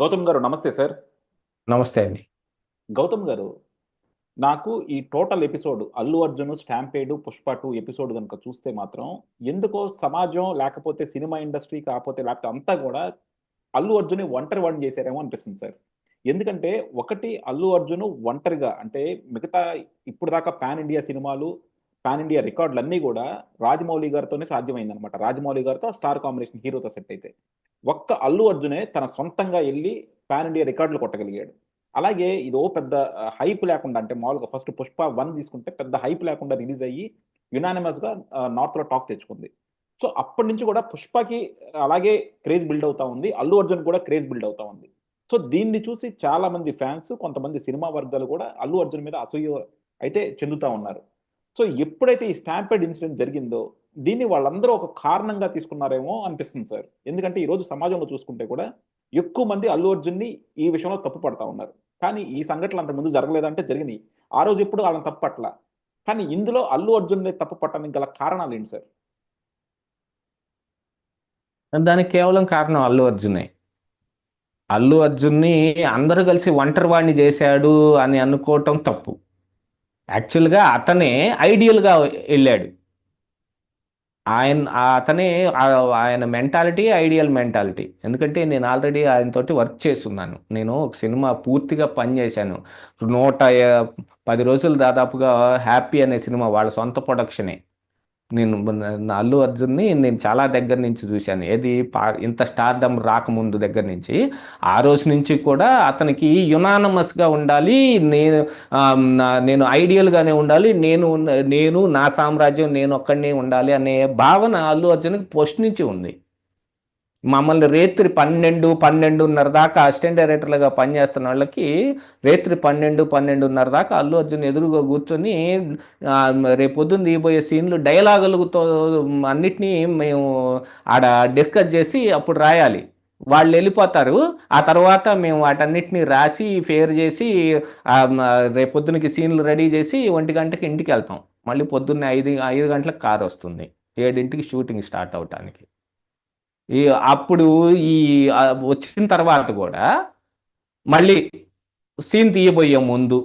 గౌతమ్ గారు నమస్తే సార్. నమస్తే అండి. గౌతమ్ గారు నాకు ఈ total episode Allu Arjun stampede Pushpa two episode కనుక చూస్తే మాత్రం ఎందుకో సమాజం లేకపోతే సినిమా ఇండస్ట్రీ కాకపోతే లేకపోతే అంతా కూడా అల్లు అర్జున్ ఒంటరి వాడిని చేశారేమో అనిపిస్తుంది సార్. ఎందుకంటే ఒకటి అల్లు అర్జున్ ఒంటరిగా అంటే మిగతా ఇప్పుడు దాకా పాన్ ఇండియా సినిమాలు పాన్ ఇండియా రికార్డులు అన్నీ కూడా రాజమౌళి గారితోనే సాధ్యమైంది అనమాట రాజమౌళి గారితో స్టార్ కాంబినేషన్ హీరోతో సెట్ అయితే. ఒక్క అల్లు అర్జునే తన సొంతంగా వెళ్ళి పాన్ ఇండియా రికార్డులు కొట్టగలిగాడు. అలాగే ఇదో పెద్ద హైప్ లేకుండా అంటే మామూలుగా ఫస్ట్ పుష్ప వన్ తీసుకుంటే పెద్ద హైప్ లేకుండా రిలీజ్ అయ్యి యునానిమస్గా నార్త్లో టాక్ తెచ్చుకుంది. సో అప్పటి నుంచి కూడా పుష్పకి అలాగే క్రేజ్ బిల్డ్ అవుతా ఉంది. అల్లు అర్జున్ కూడా క్రేజ్ బిల్డ్ అవుతా ఉంది. సో దీన్ని చూసి చాలా మంది ఫ్యాన్స్ కొంతమంది సినిమా వర్గాలు కూడా అల్లు అర్జున్ మీద అసూయ అయితే చెందుతా ఉన్నారు. సో ఎప్పుడైతే ఈ స్టాంపెడ్ ఇన్సిడెంట్ జరిగిందో దీన్ని వాళ్ళందరూ ఒక కారణంగా తీసుకున్నారేమో అనిపిస్తుంది సార్. ఎందుకంటే ఈరోజు సమాజంలో చూసుకుంటే కూడా ఎక్కువ మంది అల్లు అర్జున్ని ఈ విషయంలో తప్పు పడతా ఉన్నారు. కానీ ఈ సంఘటనలు అంత ముందు జరగలేదంటే జరిగినాయి. ఆ రోజు ఎప్పుడు వాళ్ళని తప్పు పట్ల. కానీ ఇందులో అల్లు అర్జున్ని తప్పు పట్టడానికి గల కారణాలు ఏంటి సార్? దానికి కేవలం కారణం అల్లు అర్జునే. అల్లు అర్జున్ని అందరూ కలిసి ఒంటరి వాడిని చేశాడు అని అనుకోవటం తప్పు. యాక్చువల్గా అతనే ఐడియల్గా వెళ్ళాడు. ఆయన అతనే ఆయన మెంటాలిటీ ఐడియల్ మెంటాలిటీ. ఎందుకంటే నేను ఆల్రెడీ ఆయనతోటి వర్క్ చేస్తున్నాను. నేను ఒక సినిమా పూర్తిగా పనిచేశాను నూట పది రోజులు దాదాపుగా హ్యాపీ అనే సినిమా వాళ్ళ సొంత ప్రొడక్షనే. నేను అల్లు అర్జున్ని నేను చాలా దగ్గర నుంచి చూశాను. ఏది పా ఇంత స్టార్డమ్ రాకముందు దగ్గర నుంచి. ఆ రోజు నుంచి కూడా అతనికి యునానమస్గా ఉండాలి. నేను నేను ఐడియల్గానే ఉండాలి. నేను నేను నా సామ్రాజ్యం నేను ఒక్కడనే ఉండాలి అనే భావన అల్లు అర్జున్కి పోస్ట్ నుంచి ఉంది. మమ్మల్ని రేత్రి పన్నెండు పన్నెండున్నర దాకా అసిస్టెంట్ డైరెక్టర్లుగా పనిచేస్తున్న వాళ్ళకి రేత్రి పన్నెండు పన్నెండున్నర దాకా అల్లు అర్జున్ ఎదురుగా కూర్చొని రేపొద్దున దిగిపోయే సీన్లు డైలాగులతో అన్నిటినీ మేము ఆడ డిస్కస్ చేసి అప్పుడు రాయాలి. వాళ్ళు వెళ్ళిపోతారు. ఆ తర్వాత మేము వాటన్నిటిని రాసి ఫేర్ చేసి రేపొద్దునకి సీన్లు రెడీ చేసి ఒంటి గంటకి ఇంటికి వెళ్తాం. మళ్ళీ పొద్దున్నే ఐదు ఐదు గంటలకు కారు వస్తుంది. ఏడింటికి షూటింగ్ స్టార్ట్ అవటానికి. ఈ అప్పుడు ఈ వచ్చిన తర్వాత కూడా మళ్ళీ సీన్ తీయబోయే ముందు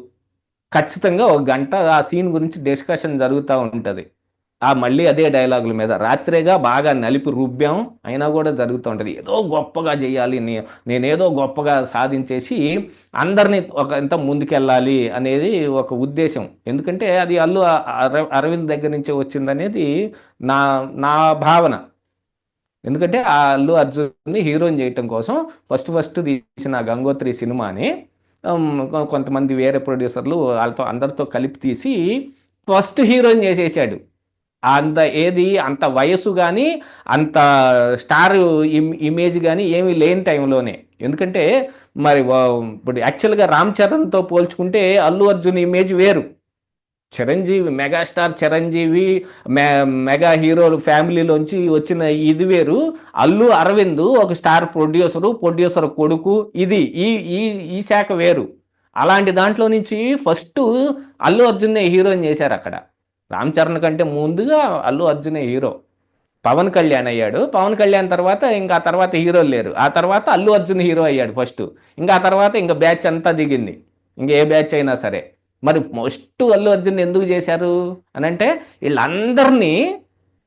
ఖచ్చితంగా ఒక గంట ఆ సీన్ గురించి డిస్కషన్ జరుగుతూ ఉంటుంది. ఆ మళ్ళీ అదే డైలాగుల మీద రాత్రిగా బాగా నలిపి రూప్యం అయినా కూడా జరుగుతూ ఉంటుంది. ఏదో గొప్పగా చేయాలి నేనేదో గొప్పగా సాధించేసి అందరినీ ఒక ఇంత ముందుకెళ్ళాలి అనేది ఒక ఉద్దేశం. ఎందుకంటే అది అల్లు అరవింద్ దగ్గర నుంచి వచ్చిందనేది నా నా భావన. ఎందుకంటే ఆ అల్లు అర్జున్ని హీరోయిన్ చేయటం కోసం ఫస్ట్ ఫస్ట్ తీసిన గంగోత్రి సినిమాని కొంతమంది వేరే ప్రొడ్యూసర్లు వాళ్ళతో అందరితో కలిపి తీసి ఫస్ట్ హీరోయిన్ చేసేసాడు. అంత ఏది అంత వయసు కానీ అంత స్టార్ ఇమేజ్ కానీ ఏమీ లేని టైంలోనే. ఎందుకంటే మరి ఇప్పుడు యాక్చువల్గా రామ్ చరణ్తో పోల్చుకుంటే అల్లు అర్జున్ ఇమేజ్ వేరు. చిరంజీవి మెగాస్టార్ చిరంజీవి మె మెగా హీరోలు ఫ్యామిలీలోంచి వచ్చిన ఇది వేరు. అల్లు అరవింద్ ఒక స్టార్ ప్రొడ్యూసరు ప్రొడ్యూసర్ కొడుకు. ఇది ఈ ఈ ఈ శాఖ వేరు. అలాంటి దాంట్లో నుంచి ఫస్ట్ అల్లు అర్జున్నే హీరోయిన్ చేశారు అక్కడ. రామ్ చరణ్ కంటే ముందుగా అల్లు అర్జునే హీరో. పవన్ కళ్యాణ్ అయ్యాడు. పవన్ కళ్యాణ్ తర్వాత ఇంకా ఆ తర్వాత హీరోలు లేరు. ఆ తర్వాత అల్లు అర్జున్ హీరో అయ్యాడు ఫస్ట్. ఇంకా ఆ తర్వాత ఇంకా బ్యాచ్ అంతా దిగింది. ఇంకా ఏ బ్యాచ్ అయినా సరే. మరి మోస్ట్ అల్లు అర్జున్ ఎందుకు చేశారు అని అంటే వీళ్ళందరినీ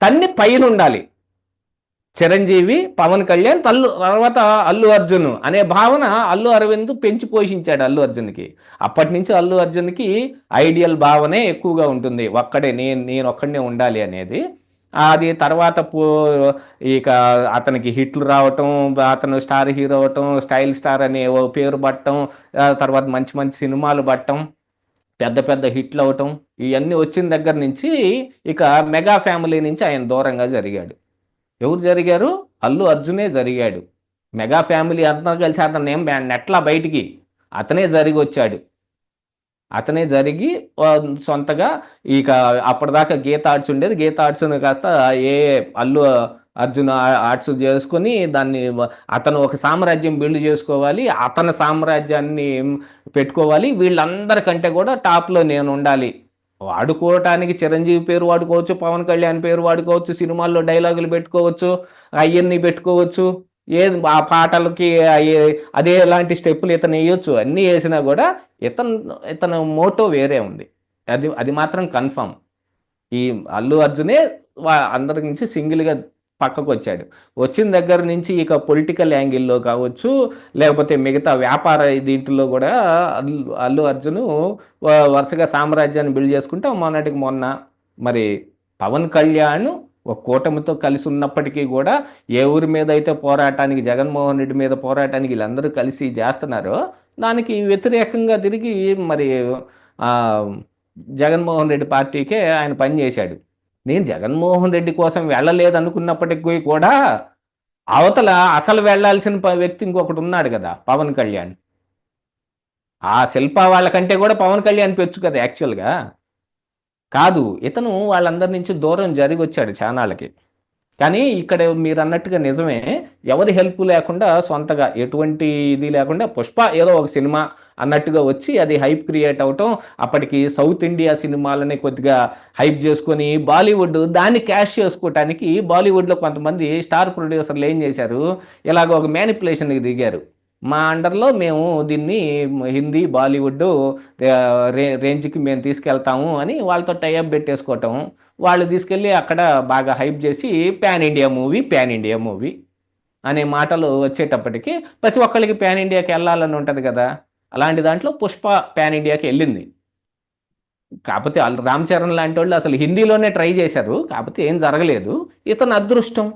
తన్ని పైన ఉండాలి. చిరంజీవి పవన్ కళ్యాణ్ తల్లు తర్వాత అల్లు అర్జున్ అనే భావన అల్లు అరవింద్ పెంచి పోషించాడు అల్లు అర్జున్కి. అప్పటి నుంచి అల్లు అర్జున్కి ఐడియల్ భావనే ఎక్కువగా ఉంటుంది. ఒక్కడే నేను నేను ఒక్కడనే ఉండాలి అనేది. అది తర్వాత పో ఇక అతనికి హిట్లు రావటం అతను స్టార్ హీరో అవటం స్టైల్ స్టార్ అనే ఓ పేరు పట్టడం తర్వాత మంచి మంచి సినిమాలు పట్టడం పెద్ద పెద్ద హిట్లు అవటం ఇవన్నీ వచ్చిన దగ్గర నుంచి ఇక మెగా ఫ్యామిలీ నుంచి ఆయన దూరంగా జరిగాడు. ఎవరు జరిగారు? అల్లు అర్జునే జరిగాడు. మెగా ఫ్యామిలీ అంతా కలిసి అతను ఏం నెట్లా బయటికి అతనే జరిగి వచ్చాడు. అతనే జరిగి సొంతగా ఇక అప్పటిదాకా గీత ఆర్ట్స్ ఉండేది. గీత ఆర్ట్స్ని కాస్త ఏ అల్లు అర్జున్ ఆర్ట్స్ చేసుకొని దాన్ని అతను ఒక సామ్రాజ్యం బిల్డ్ చేసుకోవాలి. అతని సామ్రాజ్యాన్ని పెట్టుకోవాలి. వీళ్ళందరికంటే కూడా టాప్లో నేను ఉండాలి. వాడుకోవటానికి చిరంజీవి పేరు వాడుకోవచ్చు పవన్ కళ్యాణ్ పేరు వాడుకోవచ్చు సినిమాల్లో డైలాగులు పెట్టుకోవచ్చు అవన్నీ పెట్టుకోవచ్చు ఏది ఆ పాటలకి అయ్యే- అదే ఎలాంటి స్టెప్పులు ఇతను వేయొచ్చు. అన్నీ వేసినా కూడా ఇతను ఇతను మోటో వేరే ఉంది. అది అది మాత్రం కన్ఫర్మ్ ఈ అల్లు అర్జునే వా- అందరి నుంచి సింగిల్గా పక్కకు వచ్చాడు వచ్చిన దగ్గర నుంచి ఇక పొలిటికల్ యాంగిల్లో కావచ్చు లేకపోతే మిగతా వ్యాపార దీంట్లో కూడా అల్లు అల్లు వ- వరుసగా సామ్రాజ్యాన్ని బిల్డ్ చేసుకుంటే మొన్నటికి మొన్న మరి పవన్ కళ్యాణ్ ఒక కూటమితో కలిసి ఉన్నప్పటికీ కూడా ఏ ఊరి మీద అయితే పోరాటానికి జగన్మోహన్ రెడ్డి మీద పోరాటానికి వీళ్ళందరూ కలిసి చేస్తున్నారో దానికి వ్యతిరేకంగా తిరిగి మరి జగన్మోహన్ రెడ్డి పార్టీకే ఆయన పనిచేశాడు నేను జగన్మోహన్ రెడ్డి కోసం వెళ్ళలేదు అనుకున్నప్పటికీ కూడా అవతల అసలు వెళ్ళాల్సిన వ్యక్తి ఇంకొకటి ఉన్నాడు కదా పవన్ కళ్యాణ్. ఆ శిల్ప వాళ్ళకంటే కూడా పవన్ కళ్యాణ్ పెచ్చు కదా యాక్చువల్గా. కాదు ఇతను వాళ్ళందరి నుంచి దూరం జరిగి వచ్చాడు చానాలకి కానీ ఇక్కడ మీరు అన్నట్టుగా నిజమే ఎవరి హెల్ప్ లేకుండా సొంతగా ఎటువంటి ఇది లేకుండా పుష్ప ఏదో ఒక సినిమా అన్నట్టుగా వచ్చి అది హైప్ క్రియేట్ అవటం అప్పటికి సౌత్ ఇండియా సినిమాలని కొద్దిగా హైప్ చేసుకొని బాలీవుడ్ దాన్ని క్యాష్ చేసుకోవటానికి బాలీవుడ్లో కొంతమంది స్టార్ ప్రొడ్యూసర్లు ఏం చేశారు? ఇలాగ ఒక మ్యానిపులేషన్కి దిగారు. మా అండర్లో మేము దీన్ని హిందీ బాలీవుడ్ రే రేంజ్కి మేము తీసుకెళ్తాము అని వాళ్ళతో టైఅప్ పెట్టేసుకోవటం. వాళ్ళు తీసుకెళ్ళి అక్కడ బాగా హైప్ చేసి pan India movie pan India movie అనే మాటలు వచ్చేటప్పటికి ప్రతి ఒక్కరికి ప్యాన్ ఇండియాకి వెళ్ళాలని ఉంటుంది కదా. అలాంటి దాంట్లో పుష్ప ప్యాన్ ఇండియాకి వెళ్ళింది. కాకపోతే వాళ్ళు రామ్ చరణ్ లాంటి వాళ్ళు అసలు హిందీలోనే ట్రై చేశారు. కాకపోతే ఏం జరగలేదు. ఇతను అదృష్టం.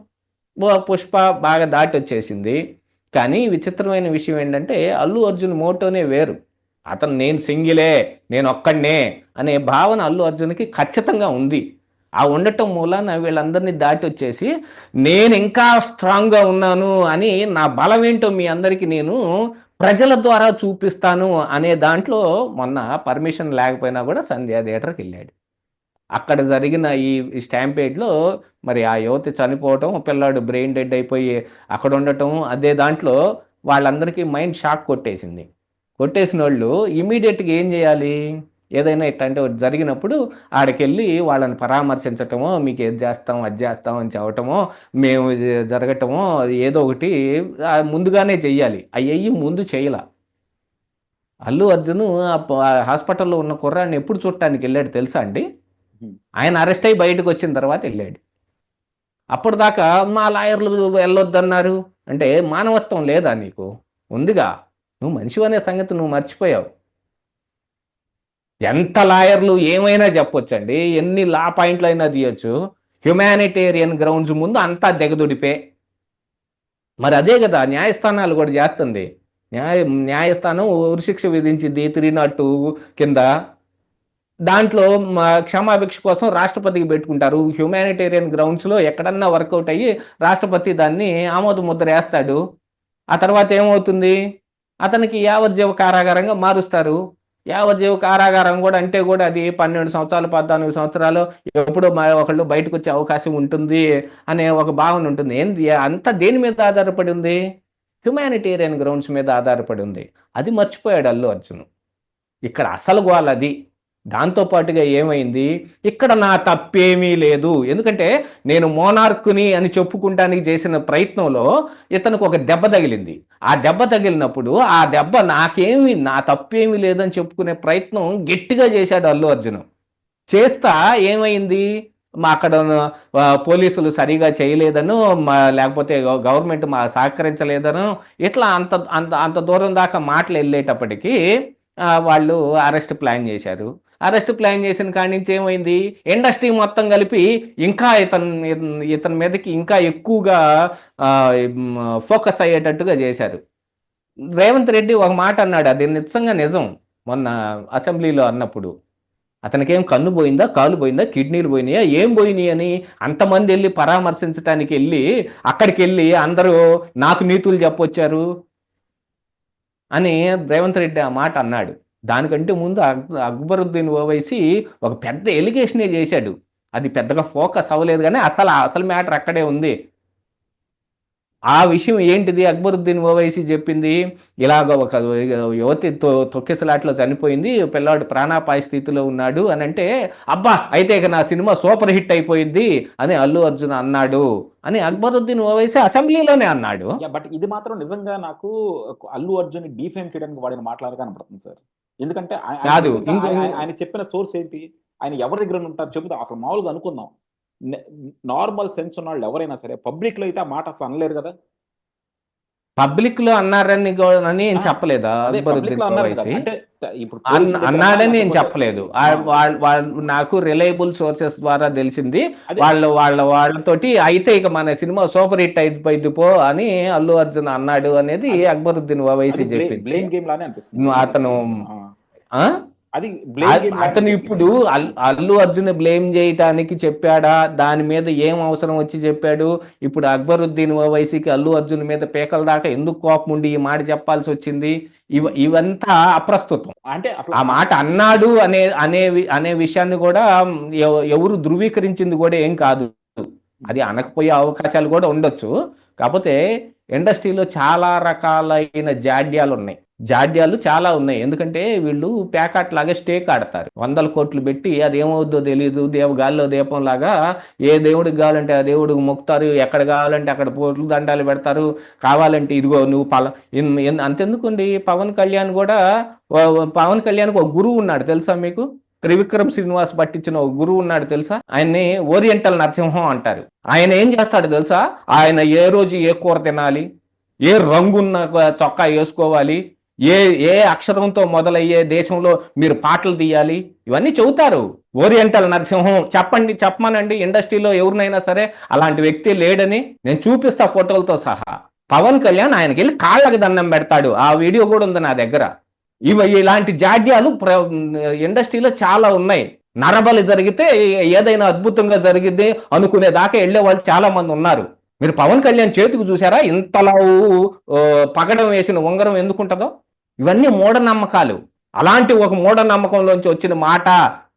పుష్ప బాగా దాటి వచ్చేసింది కానీ విచిత్రమైన విషయం ఏంటంటే అల్లు అర్జున్ మోటోనే వేరు. అతను నేను సింగిలే నేను ఒక్కడనే అనే భావన అల్లు అర్జున్కి ఖచ్చితంగా ఉంది. ఆ ఉండటం మూలాన వీళ్ళందరినీ దాటి వచ్చేసి నేను ఇంకా స్ట్రాంగ్గా ఉన్నాను అని నా బలం ఏంటో మీ అందరికీ నేను ప్రజల ద్వారా చూపిస్తాను అనే దాంట్లో మొన్న పర్మిషన్ లేకపోయినా కూడా సంధ్యా థియేటర్కి వెళ్ళాడు. అక్కడ జరిగిన ఈ స్టాంపేడ్లో మరి ఆ యువతి చనిపోవటం పిల్లాడు బ్రెయిన్ డెడ్ అయిపోయి అక్కడ ఉండటం అదే దాంట్లో వాళ్ళందరికీ మైండ్ షాక్ కొట్టేసింది. కొట్టేసిన వాళ్ళు ఇమీడియట్గా ఏం చేయాలి? ఏదైనా ఇట్లాంటి అంటే జరిగినప్పుడు ఆడికెళ్ళి వాళ్ళని పరామర్శించటమో మీకు ఏది చేస్తాం అది చేస్తాం అని చెప్పటమో మేము జరగటమో అది ఏదో ఒకటి ముందుగానే చెయ్యాలి. అయ్యి ముందు చేయాల. అల్లు అర్జును ఆ ఆ హాస్పిటల్లో ఉన్న కుర్రాన్ని ఎప్పుడు చూడటానికి వెళ్ళాడు తెలుసా అండి? ఆయన అరెస్ట్ అయ్యి బయటకు వచ్చిన తర్వాత వెళ్ళాడు. అప్పుడు దాకా మా లాయర్లు వెళ్ళొద్దన్నారు. అంటే మానవత్వం లేదా నీకు? ఉందిగా. నువ్వు మనిషి అనే సంగతి నువ్వు మర్చిపోయావు. ఎంత లాయర్లు ఏమైనా చెప్పొచ్చండి. ఎన్ని లా పాయింట్లు అయినా తీయొచ్చు. హ్యుమానిటేరియన్ గ్రౌండ్స్ ముందు అంతా దిగదుడిపే. మరి అదే కదా న్యాయస్థానాలు కూడా చేస్తుంది. న్యాయ న్యాయస్థానం ఉరిశిక్ష విధించింది త్రీ నాట్ టూ కింద. దాంట్లో మా క్షమాభిక్ష కోసం రాష్ట్రపతికి పెట్టుకుంటారు. హ్యుమానిటేరియన్ గ్రౌండ్స్లో ఎక్కడన్నా వర్కౌట్ అయ్యి రాష్ట్రపతి దాన్ని ఆమోద ముద్ర వేస్తాడు. ఆ తర్వాత ఏమవుతుంది? అతనికి యావజ్జీవ కారాగారంగా మారుస్తారు. యావజ్జీవ కారాగారం కూడా అంటే కూడా అది పన్నెండు సంవత్సరాలు పద్నాలుగు సంవత్సరాలు ఎప్పుడో మా ఒకళ్ళు బయటకు వచ్చే అవకాశం ఉంటుంది అనే ఒక భావన ఉంటుంది. ఏంది? అంతా దేని మీద ఆధారపడి ఉంది? హ్యుమానిటేరియన్ గ్రౌండ్స్ మీద ఆధారపడి ఉంది. అది మర్చిపోయాడు అల్లు అర్జున్. ఇక్కడ అసలు గోల్ అది. దాంతో పాటుగా ఏమైంది? ఇక్కడ నా తప్పేమీ లేదు. ఎందుకంటే నేను మోనార్కుని అని చెప్పుకుంటానికి చేసిన ప్రయత్నంలో ఇతనికి ఒక దెబ్బ తగిలింది. ఆ దెబ్బ తగిలినప్పుడు ఆ దెబ్బ నాకేమి నా తప్పేమీ లేదని చెప్పుకునే ప్రయత్నం గట్టిగా చేశాడు అల్లు అర్జున్. చేస్తా ఏమైంది? మా అక్కడ పోలీసులు సరిగా చేయలేదను మా లేకపోతే గవర్నమెంట్ మా సహకరించలేదను ఇట్లా అంత అంత అంత దూరం దాకా మాటలు వెళ్ళేటప్పటికీ వాళ్ళు అరెస్ట్ ప్లాన్ చేశారు. అరెస్ట్ ప్లాన్ చేసిన కాడి నుంచి ఏమైంది? ఇండస్ట్రీ మొత్తం కలిపి ఇంకా ఇతను ఇతని మీదకి ఇంకా ఎక్కువగా ఫోకస్ అయ్యేటట్టుగా చేశారు. రేవంత్ రెడ్డి ఒక మాట అన్నాడు అది నిజంగా నిజం. మొన్న అసెంబ్లీలో అన్నప్పుడు అతనికేం కన్ను పోయిందా కాలు పోయిందా కిడ్నీలు పోయినాయా ఏం పోయినాయి అని అంతమంది వెళ్ళి పరామర్శించడానికి వెళ్ళి అక్కడికి వెళ్ళి అందరూ నాకు నీతులు చెప్పొచ్చారు అని రేవంత్ రెడ్డి ఆ మాట అన్నాడు. దానికంటే ముందు అక్- అక్బరుద్దీన్ ఓవైసీ ఒక పెద్ద ఎలిగేషనే చేశాడు. అది పెద్దగా ఫోకస్ అవ్వలేదు కానీ అసలు అసలు మ్యాటర్ అక్కడే ఉంది. ఆ విషయం ఏంటిది? అక్బరుద్దీన్ ఓవైసీ చెప్పింది ఇలాగ ఒక యువతి తొ తొక్కిసలాట్లో చనిపోయింది పిల్లవాడు ప్రాణాపాయ స్థితిలో ఉన్నాడు అని అంటే అబ్బా అయితే ఇక నా సినిమా సూపర్ హిట్ అయిపోయింది అని అల్లు అర్జున్ అన్నాడు అని అక్బరుద్దీన్ ఓవైసీ అసెంబ్లీలోనే అన్నాడు. బట్ ఇది మాత్రం నిజంగా నాకు అల్లు అర్జున్ డిఫేమ్ చేయడానికి వాడిన మాట్లాడగా కనపడుతుంది సార్. ఎందుకంటే కాదు, ఆయన- చెప్పిన సోర్స్ ఏంటి? ఆయన ఎవరి దగ్గర ఉంటారు? చెబుతా అసలు మామూలుగా అనుకుందాం. నార్మల్ సెన్స్ ఉన్న వాళ్ళు ఎవరైనా సరే పబ్లిక్లో అయితే ఆ మాట అసలు అనలేరు కదా. పబ్లిక్లో అన్నారని ఆ, చెప్పలేదా అంటే ఇప్పుడు అన్నాడని నేను చెప్పలేదు. నాకు రిలయబుల్ సోర్సెస్ ద్వారా తెలిసింది. వాళ్ళ వాళ్ళ వాళ్ళతోటి అయితే ఇక మన సినిమా సూపర్ హిట్ అయిపోయింది పో అని అల్లు అర్జున్ అన్నాడు అనేది అక్బరుద్దీన్ ఓవైసీ చెప్పింది. అతను? అది అతను. ఇప్పుడు అల్- అల్లు అర్జున్ బ్లేమ్ చేయటానికి చెప్పాడా? దాని మీద ఏం అవసరం వచ్చి చెప్పాడు? ఇప్పుడు అక్బరుద్దీన్ ఓవైసీకి అల్లు అర్జున్ మీద పేకల దాకా ఎందుకు కోపం ఉండి ఈ మాట చెప్పాల్సి వచ్చింది? ఇవ ఇవంతా అప్రస్తుతం. అంటే ఆ మాట అన్నాడు అనే అనే అనే విషయాన్ని కూడా ఎవ- ఎవరు ధృవీకరించింది కూడా ఏం కాదు. అది అనకపోయే అవకాశాలు కూడా ఉండొచ్చు. కాకపోతే ఇండస్ట్రీలో చాలా రకాలైన జాడ్యాలు ఉన్నాయి జాడ్యాలు చాలా ఉన్నాయి. ఎందుకంటే వీళ్ళు ప్యాకాట్ లాగా స్టేక్ ఆడతారు. వందల కోట్లు పెట్టి అది ఏమవుద్దో తెలియదు దేవ గాల్లో దీపం లాగా ఏ దేవుడికి కావాలంటే ఆ దేవుడికి మొక్కుతారు. ఎక్కడ కావాలంటే అక్కడ పోట్లు దండాలు పెడతారు. కావాలంటే ఇదిగో నువ్వు పల అంతెందుకండి? పవన్ కళ్యాణ్ కూడా పవన్ కళ్యాణ్కి ఒక గురువు ఉన్నాడు. తెలుసా మీకు? త్రివిక్రమ్ శ్రీనివాస్ పట్టించిన ఒక గురువు ఉన్నాడు తెలుసా? ఆయన్ని ఓరియంటల్ నరసింహం అంటారు. ఆయన ఏం చేస్తాడు తెలుసా? ఆయన ఏ రోజు ఏ కూర తినాలి? ఏ రంగున్న చొక్కా వేసుకోవాలి? ఏ ఏ అక్షరంతో మొదలయ్యే దేశంలో మీరు పాటలు తీయాలి? ఇవన్నీ చెబుతారు. ఓరియంటల్ నరసింహం చెప్పండి చెప్పమనండి. ఇండస్ట్రీలో ఎవరినైనా సరే అలాంటి వ్యక్తి లేడని నేను చూపిస్తా ఫోటోలతో సహా. పవన్ కళ్యాణ్ ఆయనకి వెళ్ళి కాళ్ళకి దండం పెడతాడు. ఆ వీడియో కూడా ఉంది నా దగ్గర. ఇవి ఇలాంటి జాడ్యాలు ప్ర- ఇండస్ట్రీలో చాలా ఉన్నాయి. నరబలి జరిగితే ఏదైనా అద్భుతంగా జరిగింది అనుకునే దాకా వెళ్ళే వాళ్ళు చాలా మంది ఉన్నారు. మీరు పవన్ కళ్యాణ్ చేతికి చూసారా ఇంతలా పగడం వేసిన ఉంగరం ఎందుకుంటుందో? ఇవన్నీ మూఢనమ్మకాలు. అలాంటి ఒక మూఢనమ్మకంలోంచి వచ్చిన మాట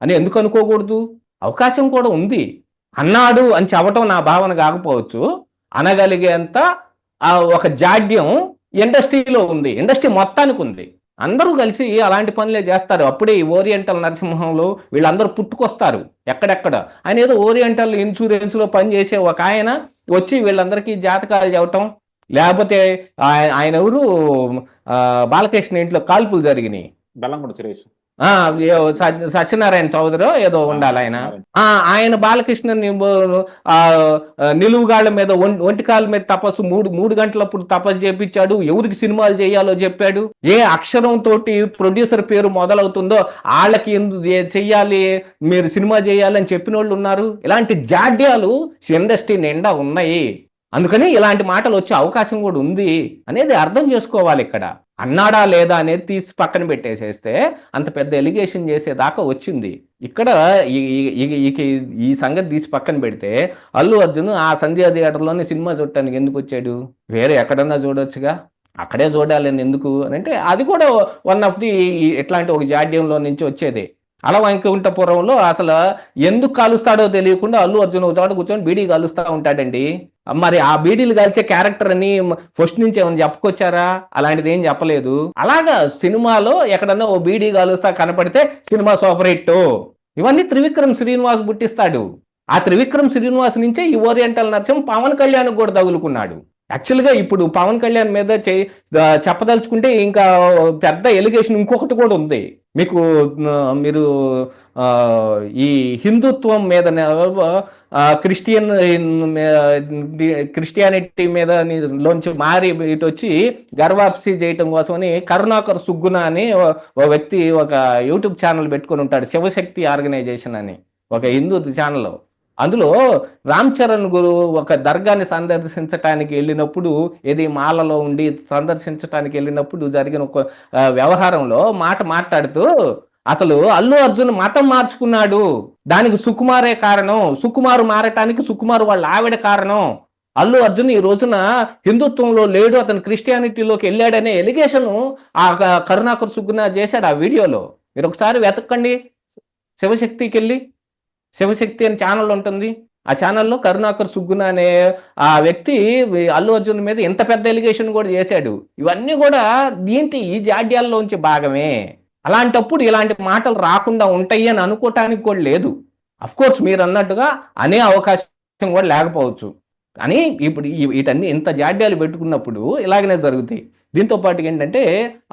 అని ఎందుకు అనుకోకూడదు? అవకాశం కూడా ఉంది. అన్నాడు అని చెప్పటం నా భావన కాకపోవచ్చు. అనగలిగేంత ఆ ఒక జాడ్యం ఇండస్ట్రీలో ఉంది. ఇండస్ట్రీ మొత్తానికి ఉంది. అందరూ కలిసి అలాంటి పనులే చేస్తారు. అప్పుడే ఈ ఓరియంటల్ నరసింహంలో వీళ్ళందరూ పుట్టుకొస్తారు ఎక్కడెక్కడ. ఆయన ఏదో ఓరియంటల్ ఇన్సూరెన్స్లో పనిచేసే ఒక ఆయన వచ్చి వీళ్ళందరికీ జాతకాలు చెప్పటం లేకపోతే ఆయ- ఆయన ఎవరు? ఆ, బాలకృష్ణ ఇంట్లో కాల్పులు జరిగినాయి. బెల్లంకొండ సురేష్. సత్యనారాయణ చౌదరి ఏదో ఉండాలి ఆయన. ఆ ఆయన బాలకృష్ణ నిలువుగాళ్ళ మీద ఒంటికాల మీద తపస్సు మూడు మూడు గంటలప్పుడు తపస్సు చేపించాడు. ఎవరికి సినిమాలు చేయాలో చెప్పాడు. ఏ అక్షరం తోటి ప్రొడ్యూసర్ పేరు మొదలవుతుందో వాళ్ళకి ఎందు చెయ్యాలి మీరు సినిమా చేయాలని చెప్పిన వాళ్ళు ఉన్నారు. ఇలాంటి జాడ్యాలు ఇండస్ట్రీ నిండా ఉన్నాయి. అందుకని ఇలాంటి మాటలు వచ్చే అవకాశం కూడా ఉంది అనేది అర్థం చేసుకోవాలి ఇక్కడ. అన్నాడా లేదా అనేది తీసి పక్కన పెట్టేసేస్తే అంత పెద్ద ఎలిగేషన్ చేసేదాకా వచ్చింది. ఇక్కడ ఈ సంగతి తీసి పక్కన పెడితే అల్లు అర్జున్ ఆ సంధ్యా థియేటర్లోనే సినిమా చూడటానికి ఎందుకు వచ్చాడు? వేరే ఎక్కడన్నా చూడొచ్చుగా? అక్కడే చూడాలని ఎందుకు? అని అంటే అది కూడా వన్ ఆఫ్ ది ఎట్లాంటి ఒక జాడ్యంలో నుంచి వచ్చేదే. అలా వెంకుంఠపురంలో అసలు ఎందుకు కాలుస్తాడో తెలియకుండా అల్లు అర్జున్ ఒక చోట కూర్చొని బీడీ కాలుస్తూ ఉంటాడండి. మరి ఆ బీడీలు కలిసే క్యారెక్టర్ అని ఫస్ట్ నుంచి ఏమైనా చెప్పుకొచ్చారా? అలాంటిది ఏం చెప్పలేదు. అలాగా సినిమాలో ఎక్కడన్నా ఓ బీడీ కాలుస్తా కనపడితే సినిమా సూపర్ హిట్. ఇవన్నీ త్రివిక్రమ్ శ్రీనివాస్ పుట్టిస్తాడు. ఆ త్రివిక్రమ్ శ్రీనివాస్ నుంచే ఈ ఓరియంటల్ నరసింహ పవన్ కళ్యాణ్ కూడా తగులుకున్నాడు. యాక్చువల్గా ఇప్పుడు పవన్ కళ్యాణ్ మీద చే- చెప్పదలుచుకుంటే ఇంకా పెద్ద ఎలిగేషన్ ఇంకొకటి కూడా ఉంది. మీకు మీరు ఈ హిందుత్వం మీద క్రిస్టియన్ క్రిస్టియానిటీ మీద లోంచి మారి ఇటు వచ్చి గర్వాప్సి చేయటం కోసమని కరుణాకర్ సుగ్గున అని ఒక వ్యక్తి ఒక యూట్యూబ్ ఛానల్ పెట్టుకొని ఉంటాడు శివశక్తి ఆర్గనైజేషన్ అని ఒక హిందూ ఛానల్ అందులో రామ్ చరణ్ గురు ఒక దర్గాని సందర్శించటానికి వెళ్ళినప్పుడు ఏది మాలలో ఉండి సందర్శించటానికి వెళ్ళినప్పుడు జరిగిన ఒక వ్యవహారంలో మాట మాట్లాడుతూ అసలు అల్లు అర్జున్ మతం మార్చుకున్నాడు. దానికి సుకుమారే కారణం. సుకుమారు మారటానికి సుకుమారు వాళ్ళ ఆవిడ కారణం. అల్లు అర్జున్ ఈ రోజున హిందుత్వంలో లేడు అతను క్రిస్టియానిటీలోకి వెళ్ళాడనే ఎలిగేషన్ ఆ కరుణాకర్ సుగ్గున చేశాడు ఆ వీడియోలో. మీరు ఒకసారి వెతకండి. శివశక్తికి వెళ్ళి. శివశక్తి అని ఛానల్ ఉంటుంది. ఆ ఛానల్లో కరుణాకర్ సుగ్గున అనే ఆ వ్యక్తి అల్లు అర్జున్ మీద ఇంత పెద్ద ఎలిగేషన్ కూడా చేశాడు. ఇవన్నీ కూడా దీంట్లో ఈ జాడ్యాల్లోంచి భాగమే. అలాంటప్పుడు ఇలాంటి మాటలు రాకుండా ఉంటాయి అని అనుకోవటానికి కూడా లేదు. అఫ్ కోర్స్ మీరు అన్నట్టుగా అనే అవకాశం కూడా లేకపోవచ్చు. కానీ ఇప్పుడు వీటన్ని ఇంత జాడ్యాలు పెట్టుకున్నప్పుడు ఇలాగనే జరుగుతాయి. దీంతో పాటు ఏంటంటే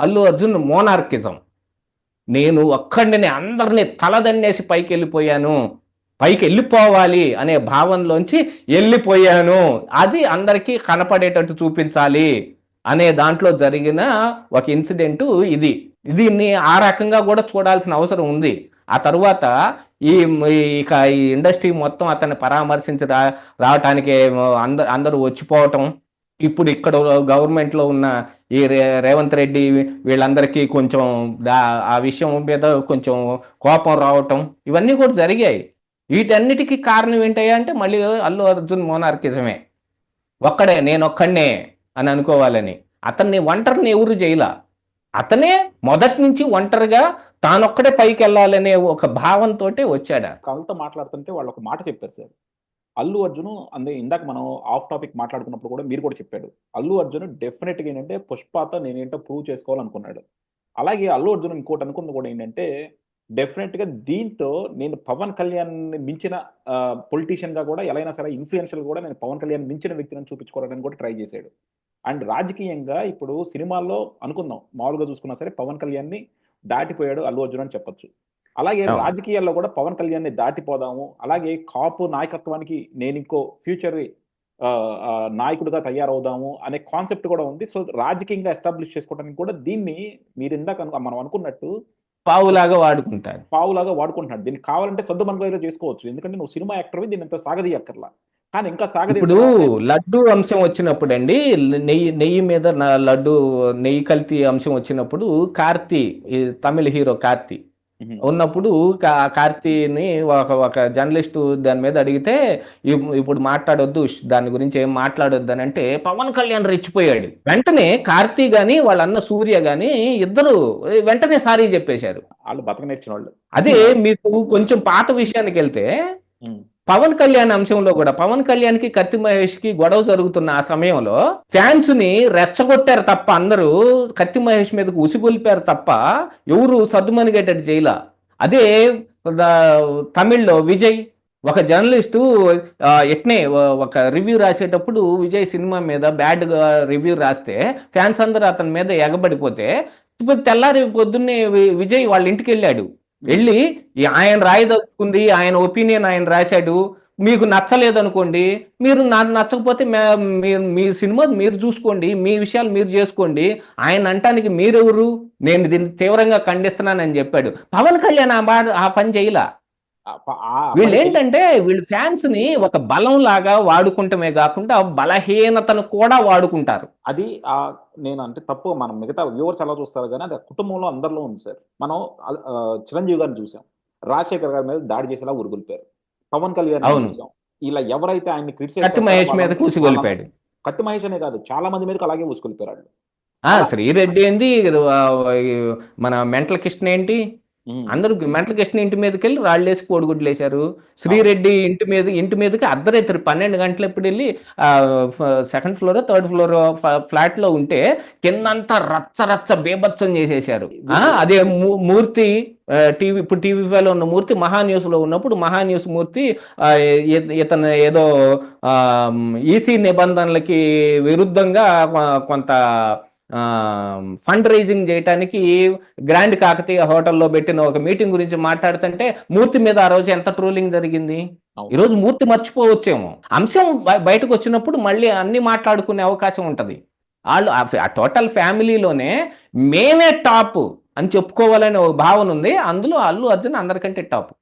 అల్లు అర్జున్ మోనార్కిజం నేను ఒక్కడిని అందరినీ తలదన్నేసి పైకి వెళ్ళిపోయాను పైకి వెళ్ళిపోవాలి అనే భావనలోంచి వెళ్ళిపోయాను అది అందరికీ కనపడేటట్టు చూపించాలి అనే దాంట్లో జరిగిన ఒక ఇన్సిడెంట్ ఇది. దీన్ని ఆ రకంగా కూడా చూడాల్సిన అవసరం ఉంది. ఆ తర్వాత ఈ ఇక ఈ ఇండస్ట్రీ మొత్తం అతన్ని పరామర్శించి రా రావటానికి అందరు అందరూ వచ్చిపోవటం. ఇప్పుడు ఇక్కడ గవర్నమెంట్లో ఉన్న ఈ రే- రేవంత్ రెడ్డి వీళ్ళందరికీ కొంచెం దా- ఆ విషయం మీద కొంచెం కోపం రావటం. ఇవన్నీ కూడా జరిగాయి. వీటన్నిటికీ కారణం ఏంటయ్యా అంటే మళ్ళీ అల్లు అర్జున్ మోనార్కిజమే. ఒక్కడే నేను ఒక్కడే అని అనుకోవాలని. అతన్ని ఒంటరిని ఎవరు చేయలా అతనే మొదటి నుంచి ఒంటరిగా తానొక్కడే పైకి వెళ్ళాలనే ఒక భావంతో వచ్చాడు? కళ్ళతో మాట్లాడుతుంటే వాళ్ళు ఒక మాట చెప్పారు సార్. అల్లు అర్జున్ అందే ఇందాక మనం ఆఫ్ టాపిక్ మాట్లాడుకున్నప్పుడు కూడా మీరు కూడా చెప్పాడు అల్లు అర్జున్ డెఫినెట్గా ఏంటంటే పుష్పాత నేనేంటో ప్రూవ్ చేసుకోవాలనుకున్నాడు. అలాగే అల్లు అర్జున్ ఇంకోటి అనుకున్నది కూడా ఏంటంటే డెఫినెట్గా దీంతో నేను పవన్ కళ్యాణ్ మించిన పొలిటీషియన్గా కూడా ఎలా అయినా సరే ఇన్ఫ్లుయెన్షియల్ కూడా నేను పవన్ కళ్యాణ్ మించిన వ్యక్తిని చూపించుకోవడానికి కూడా ట్రై చేశాడు. అండ్ రాజకీయంగా ఇప్పుడు సినిమాల్లో అనుకుందాం మామూలుగా చూసుకున్నా సరే పవన్ కళ్యాణ్ని దాటిపోయాడు అల్లు అర్జున్ అని చెప్పొచ్చు. అలాగే. రాజకీయాల్లో కూడా పవన్ కళ్యాణ్ని దాటిపోదాము అలాగే కాపు నాయకత్వానికి నేను ఇంకో ఫ్యూచర్ నాయకుడిగా తయారవుదాము అనే కాన్సెప్ట్ కూడా ఉంది. సో రాజకీయంగా ఎస్టాబ్లిష్ చేసుకోవడానికి కూడా దీన్ని మీరు ఇందాక మనం అనుకున్నట్టు పావులాగా వాడుకుంటారు. పావులాగా వాడుకుంటున్నాడు. దీనికి కావాలంటే సొంత మనకు చేసుకోవచ్చు. ఎందుకంటే నువ్వు సినిమా యాక్టర్వి దీన్ని ఇంత సాగదీయక్కర్లా. కానీ ఇంకా సాగదీ ఇప్పుడు లడ్డు అంశం వచ్చినప్పుడు అండి నెయ్యి నెయ్యి మీద లడ్డు నెయ్యి కల్తీ అంశం వచ్చినప్పుడు కార్తీ ఈ తమిళ హీరో కార్తీ ఉన్నప్పుడు కార్తీని ఒక ఒక జర్నలిస్ట్ దాని మీద అడిగితే ఇప్- ఇప్పుడు మాట్లాడొద్దు దాని గురించి ఏం మాట్లాడొద్దు అని అంటే పవన్ కళ్యాణ్ రెచ్చిపోయాడు. వెంటనే కార్తీ గాని వాళ్ళ అన్న సూర్య గాని ఇద్దరు వెంటనే సారీ చెప్పేశారు. వాళ్ళు బతక నేర్చిన వాళ్ళు. అదే మీకు కొంచెం పాత విషయానికి వెళ్తే. పవన్ కళ్యాణ్ అంశంలో కూడా పవన్ కళ్యాణ్కి కత్తి మహేష్కి గొడవ జరుగుతున్న ఆ సమయంలో ఫ్యాన్స్ని రెచ్చగొట్టారు తప్ప అందరూ కత్తి మహేష్ మీదకు ఉసిగొల్పారు తప్ప ఎవరు సద్దుమనిగేటట్టు చేయలా అదే తమిళ్ళో విజయ్ ఒక జర్నలిస్టు ఎట్నే ఒక రివ్యూ రాసేటప్పుడు విజయ్ సినిమా మీద బ్యాడ్ రివ్యూ రాస్తే ఫ్యాన్స్ అందరూ అతని మీద ఎగబడిపోతే ఇప్పుడు తెల్లారి పొద్దున్నే వి- విజయ్ వాళ్ళ ఇంటికి వెళ్ళాడు వెళ్ళి ఆయన రాయదలుచుకుంది ఆయన ఒపీనియన్ ఆయన రాశాడు మీకు నచ్చలేదు అనుకోండి మీరు నాకు నచ్చకపోతే మీరు మీ సినిమా మీరు చూసుకోండి మీ విషయాలు మీరు చేసుకోండి ఆయన అంటానికి మీరెవరు? నేను దీన్ని తీవ్రంగా ఖండిస్తున్నానని చెప్పాడు. పవన్ కళ్యాణ్ ఆ మాట ఆ పని చేయలా? వీళ్ళు ఏంటంటే వీళ్ళు ఫ్యాన్స్ని ఒక బలం లాగా వాడుకుంటమే కాకుండా బలహీనతను కూడా వాడుకుంటారు. అది నేను అంటే తప్పు. మనం మిగతా వ్యూవర్స్ ఎలా చూస్తారు కానీ అది కుటుంబంలో అందరిలో ఉంది సార్. మనం చిరంజీవి గారిని చూసాం. రాజశేఖర్ గారి మీద దాడి చేసేలా ఉరుగులిపారు పవన్ కళ్యాణ్ అవును. ఇలా ఎవరైతే ఆయన్ని కత్తి క్రిటిసైజ్ మహేష్ మీద కూసిగొలిపాడు. కత్తి మహేష్ అనే కాదు. చాలా మంది మీదకి అలాగే ఊసుకొలిపారు వాళ్ళు. ఆ శ్రీరెడ్డి ఏంది? మన మెంటల్ కృష్ణ ఏంటి. అందరూ మెంటల్ కృష్ణ ఇంటి మీదకి వెళ్ళి రాళ్ళేసి కోడిగుడ్లు వేశారు శ్రీరెడ్డి ఇంటి మీద ఇంటి మీదకి అర్ధరాత్రి పన్నెండు గంటలు ఎప్పుడు వెళ్ళి సెకండ్ ఫ్లోర్ థర్డ్ ఫ్లోర్ ఫ్లాట్లో ఉంటే కిందంతా రచ్చ రచ్చ బీభత్సం చేసేశారు. ఆ, అదే మూర్తి టీవీ ఇప్పుడు టీవీ ఫైవ్లో ఉన్న మూర్తి మహా న్యూస్లో ఉన్నప్పుడు మహా న్యూస్ మూర్తి ఇతను ఏదో ఈసీ నిబంధనలకి విరుద్ధంగా కొంత ఫండ్ రైజింగ్ చేయడానికి గ్రాండ్ కాకతీయ హోటల్లో పెట్టిన ఒక మీటింగ్ గురించి మాట్లాడుతుంటే మూర్తి మీద ఆ రోజు ఎంత ట్రోలింగ్ జరిగింది. ఈ రోజు మూర్తి మర్చిపోవచ్చేమో. అంశం బయ- బయటకు వచ్చినప్పుడు మళ్ళీ అన్ని మాట్లాడుకునే అవకాశం ఉంటది. వాళ్ళు ఆ టోటల్ ఫ్యామిలీలోనే మేమే టాప్ అని చెప్పుకోవాలనే ఒక భావన ఉంది. అందులో అల్లు అర్జున్ అందరికంటే టాప్